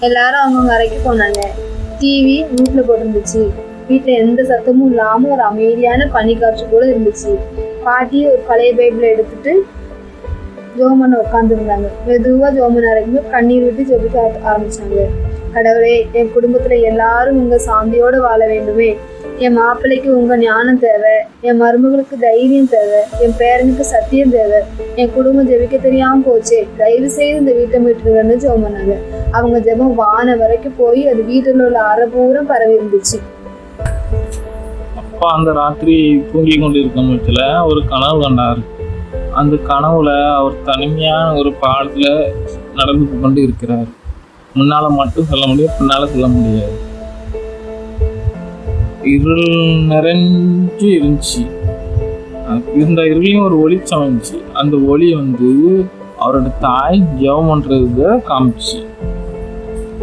எல்லாரும் அவங்கவுங்க அறைக்கு போனாங்க. டிவி வீட்டுல போட்டுருந்துச்சு. வீட்டுல எந்த சத்தமும் இல்லாம ஒரு அமைதியான பனிக்காற்று கூட இருந்துச்சு. பாட்டி ஒரு பழைய பைபிளை எடுத்துட்டு ஜோமன் உட்காந்துருந்தாங்க மெதுவா ஜோமன் அறைக்கும் கண்ணீர் விட்டு ஜெபிக்க ஆர- ஆரம்பிச்சாங்க. கடவுளே என் குடும்பத்துல எல்லாரும் உங்க சாந்தியோட வாழ வேண்டுமே. என் மாப்பிள்ளைக்கு உங்க ஞானம் தேவை. என் மருமகளுக்கு தைரியம் தேவை. என் பேரனுக்கு சத்தியம் தேவை. என் குடும்பம் ஜெபிக்க தெரியாம போச்சே. தயவு செய்து இந்த வீட்டை மீட்டுருங்கன்னு ஜெபம் பண்ணாங்க அவங்க ஜெபம் வான வரைக்கும் போய் அது வீட்டில் உள்ள அரை பரவி இருந்துச்சு. அப்பா அந்த ராத்திரி தூங்கி கொண்டிருக்கும் இடத்துல ஒரு கனவு கண்டார். அந்த கனவுல அவர் தனிமையான ஒரு பாடத்துல நடந்து கொண்டு இருக்கிறார். முன்னால மட்டும் சொல்ல முடியும் பின்னால சொல்ல முடியாது. இருள் நிறைஞ்சு இருந்துச்சு. இருந்த இருளையும் ஒரு ஒளி சமைச்சு அந்த ஒளி வந்து அவரோட தாய் ஜெபம் பண்றத காமிச்சு.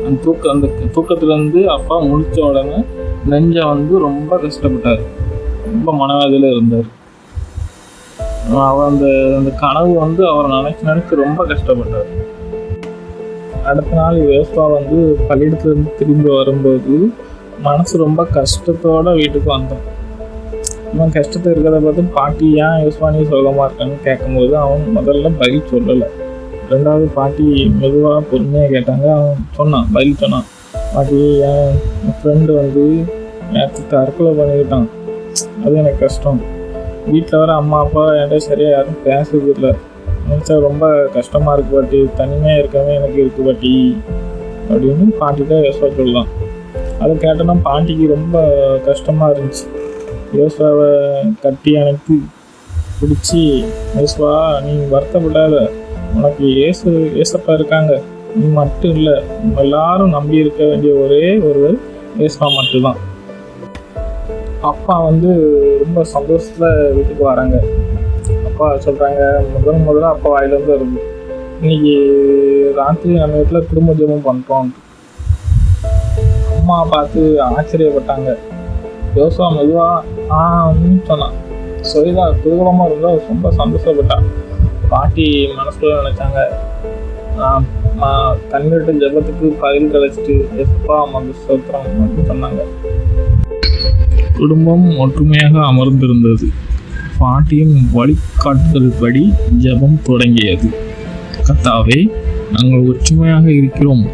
அந்த தூக்க அந்த தூக்கத்துலேருந்து அப்பா முடித்த உடனே நெஞ்ச வந்து ரொம்ப கஷ்டப்பட்டார். ரொம்ப மனவேதையில் இருந்தார். அவர் அந்த அந்த கனவு வந்து அவர் நினைச்சு நினைச்சு ரொம்ப கஷ்டப்பட்டார். அடுத்த நாள் யோசுவா வந்து பள்ளியிடத்துலேருந்து திரும்பி வரும்போது மனசு ரொம்ப கஷ்டத்தோட வீட்டுக்கு வந்தான். இவன் கஷ்டத்தை இருக்கிறத பார்த்து பாட்டி ஏன் யோசுவா நீ சுகமா இருக்கான்னு? கேட்கும்போது அவன் முதல்ல பதில் சொல்லலை. ரெண்டாவது பாட்டி மெதுவாக பொறுமையாக கேட்டாங்க. அவன் சொன்னான் பதில் சொன்னான். பாட்டி என் ஃப்ரெண்டு வந்து நேற்று தற்கொலை பண்ணிக்கிட்டான். அது எனக்கு கஷ்டம். வீட்டில் வர அம்மா அப்பா என்கிட்ட சரியாக யாரும் பேசுறது இல்லை. நினச்சா ரொம்ப கஷ்டமாக இருக்கு பாட்டி. தனிமையாக இருக்கவே எனக்கு இருக்குது பாட்டி. அப்படின்னு பாட்டி தான் யோசுவா சொல்லலாம். அதை கேட்டோன்னா பாட்டிக்கு ரொம்ப கஷ்டமாக இருந்துச்சு. யோசுவாவை கட்டி அனுப்பி பிடிச்சி யோசுவா நீ வருத்தப்படாத. உனக்கு இயேசு ஏசப்பா இருக்காங்க. நீ மட்டும் இல்லை எல்லாரும் நம்பி இருக்க வேண்டிய ஒரே ஒருவர் ஏசப்பா மட்டும்தான். அப்பா வந்து ரொம்ப சந்தோஷத்துல வீட்டுக்கு வராங்க. அப்பா சொல்றாங்க முதல் முதல்ல அப்பா வாயிலிருந்து வருது. இன்னைக்கு ராத்திரி நம்ம வீட்டில் குடும்ப ஜெபம் பண்ணுறோம் அம்மா பார்த்து ஆச்சரியப்பட்டாங்க. யோசுவா மெதுவாக ஆ சொன்னான். சொல்லிதா குதூகலமாக இருந்தால் ரொம்ப சந்தோஷப்பட்டான் பாட்டி மனசுக்குள்ள நினைச்சாங்க. ஆஹ் ஜபத்துக்கு பயில் ஜெபத்துக்கு எப்பா மது சோத்திரம் அப்படின்னு சொன்னாங்க. குடும்பம் ஒற்றுமையாக அமர்ந்திருந்தது. பாட்டியின் வழிகாட்டுதல் படி ஜெபம் தொடங்கியது. கத்தாவே நாங்கள் ஒற்றுமையாக இருக்கிறோம்.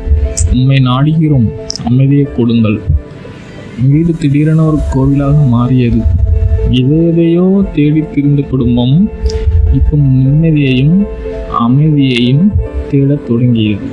உண்மை நாடுகிறோம். அமைதியை கொடுங்கள். வீடு திடீரென ஒரு கோவிலாக மாறியது. எதையோ தேடி திரிந்த குடும்பம் இப்போ நிம்மதியையும் அமைதியையும் தேடத் தொடங்கியது.